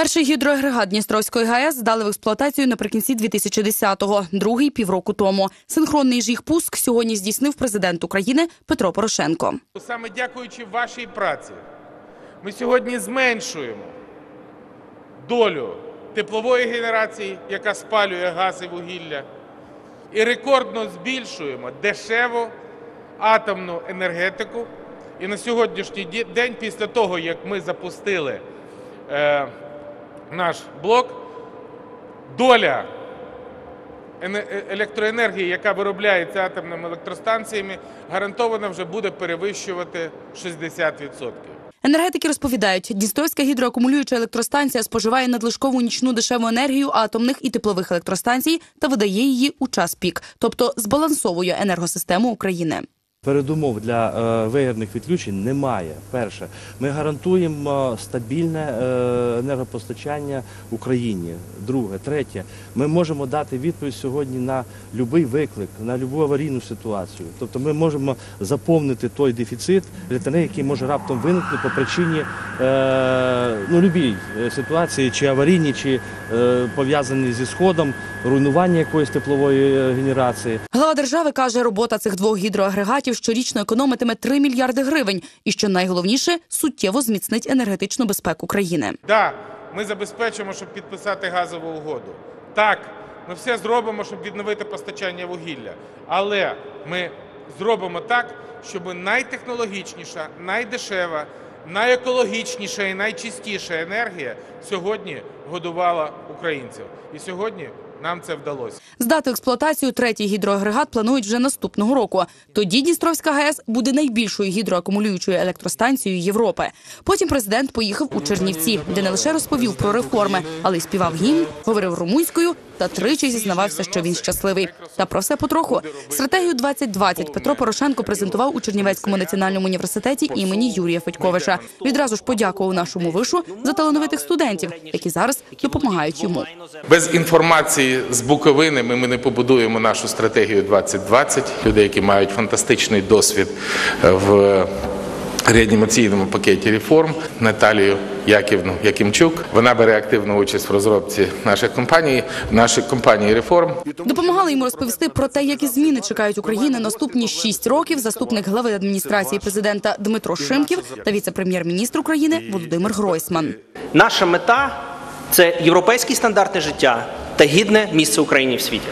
Перший гідроагрегат Дністровської ГАЕС здали в експлуатацію наприкінці 2010-го, другий півроку тому. Синхронний ж їх пуск сьогодні здійснив президент України Петро Порошенко. Саме дякуючи вашій праці, ми сьогодні зменшуємо долю теплової генерації, яка спалює газ і вугілля, і рекордно збільшуємо дешеву атомну енергетику. І на сьогоднішній день, після того, як ми запустили е, наш блок, доля е- електроенергії, яка виробляється атомними електростанціями, гарантовано вже буде перевищувати 60%. Енергетики розповідають, Дністровська гідроакумулююча електростанція споживає надлишкову нічну дешеву енергію атомних і теплових електростанцій та видає її у час пік, тобто збалансовує енергосистему України. Передумов для е, виявних відключень немає. Перше, ми гарантуємо стабільне е, енергопостачання Україні. Друге, третє, ми можемо дати відповідь сьогодні на будь-який виклик, на будь-яку аварійну ситуацію. Тобто ми можемо заповнити той дефіцит електроенергії, який може раптом виникнути по причині е, ну, любій е, ситуації, чи аварійній, чи е, пов'язані зі сходом, руйнування якоїсь теплової е, генерації. Глава держави каже, робота цих двох гідроагрегатів щорічно економитиме 3 мільярди гривень, і що найголовніше суттєво зміцнить енергетичну безпеку країни. Да, ми забезпечимо, щоб підписати газову угоду. Так, ми все зробимо, щоб відновити постачання вугілля. Але ми зробимо так, щоб найтехнологічніша, найдешева, найекологічніша і найчистіша енергія сьогодні годувала українців. І сьогодні нам це вдалося. Здати експлуатацію третій гідроагрегат планують вже наступного року. Тоді Дністровська ГЕС буде найбільшою гідроакумулюючою електростанцією Європи. Потім президент поїхав у Чернівці, де не лише розповів про реформи, але й співав гімн, говорив румунською та тричі зізнавався, що він щасливий. Та про все потроху. Стратегію 2020 Петро Порошенко презентував у Чернівецькому національному університеті імені Юрія Федьковича. Відразу ж подякував нашому вишу за талановитих студентів, які зараз допомагають йому. Без інформації з Буковини ми, не побудуємо нашу стратегію 2020. Люди, які мають фантастичний досвід е, в реанімаційному пакеті реформ, Наталію Яківну Якимчук. Вона бере активну участь в розробці наших компаній, нашої компанії реформ. Допомагали йому розповісти про те, які зміни чекають Україну наступні шість років. Заступник глави адміністрації президента Дмитро Шимків та віце-прем'єр-міністр України Володимир Гройсман. Наша мета це європейські стандарти життя та гідне місце Україні в світі.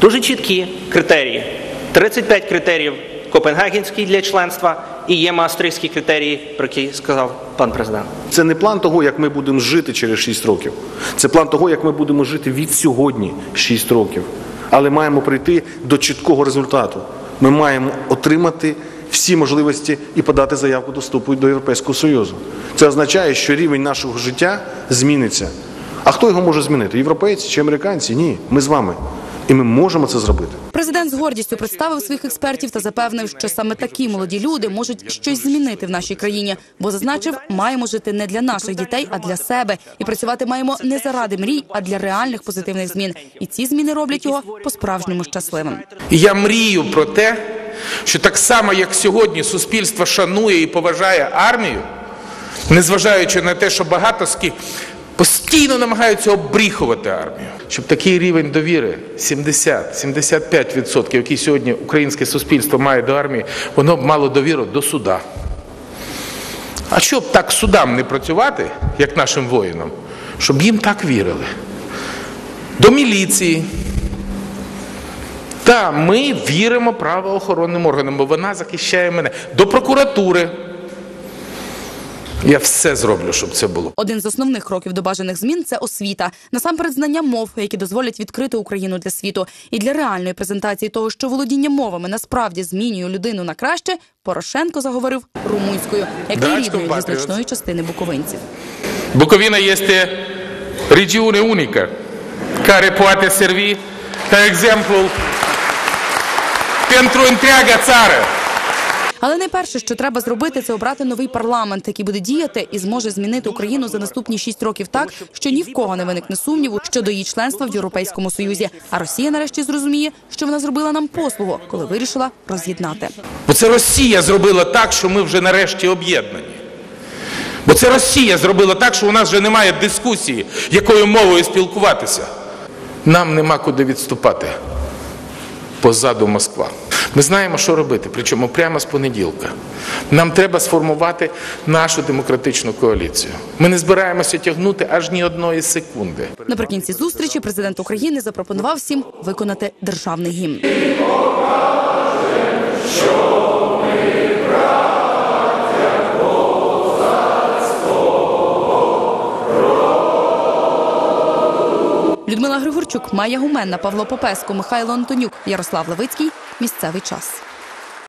Дуже чіткі критерії. 35 критеріїв Копенгагенський для членства і є маастрихтські критерії, про які сказав пан президент. Це не план того, як ми будемо жити через 6 років. Це план того, як ми будемо жити від сьогодні 6 років. Але маємо прийти до чіткого результату. Ми маємо отримати всі можливості і подати заявку до вступу до Європейського Союзу. Це означає, що рівень нашого життя зміниться. А хто його може змінити? Європейці чи американці? Ні, ми з вами. І ми можемо це зробити. Президент з гордістю представив своїх експертів та запевнив, що саме такі молоді люди можуть щось змінити в нашій країні, бо зазначив, маємо жити не для наших дітей, а для себе, і працювати маємо не заради мрій, а для реальних позитивних змін. І ці зміни роблять його по-справжньому щасливим. Я мрію про те, що так само, як сьогодні суспільство шанує і поважає армію, незважаючи на те, що багато постійно намагаються обріхувати армію, щоб такий рівень довіри 70-75%, який сьогодні українське суспільство має до армії, воно б мало довіру до суда. А щоб так судам не працювати, як нашим воїнам, щоб їм так вірили. До міліції, та ми віримо правоохоронним органам, бо вона захищає мене. До прокуратури. Я все зроблю, щоб це було. Один з основних кроків до бажаних змін це освіта. Насамперед знання мов, які дозволять відкрити Україну для світу. І для реальної презентації того, що володіння мовами насправді змінює людину на краще, Порошенко заговорив румунською, який Dragi рідною для значної частини буковинців. Bucovina este regiune unică care poate servi ca exemplu pentru întreaga țară. Але найперше, що треба зробити, це обрати новий парламент, який буде діяти і зможе змінити Україну за наступні шість років так, що ні в кого не виникне сумніву щодо її членства в Європейському Союзі. А Росія нарешті зрозуміє, що вона зробила нам послугу, коли вирішила роз'єднати. Бо це Росія зробила так, що ми вже нарешті об'єднані. Бо це Росія зробила так, що у нас вже немає дискусії, якою мовою спілкуватися. Нам нема куди відступати позаду Москва. Ми знаємо, що робити, причому прямо з понеділка. Нам треба сформувати нашу демократичну коаліцію. Ми не збираємося тягнути аж ні одної секунди. Наприкінці зустрічі президент України запропонував всім виконати державний гімн. Людмила Григорчук, Майя Гуменна, Павло Попеско, Михайло Антонюк, Ярослав Левицький. Місцевий час.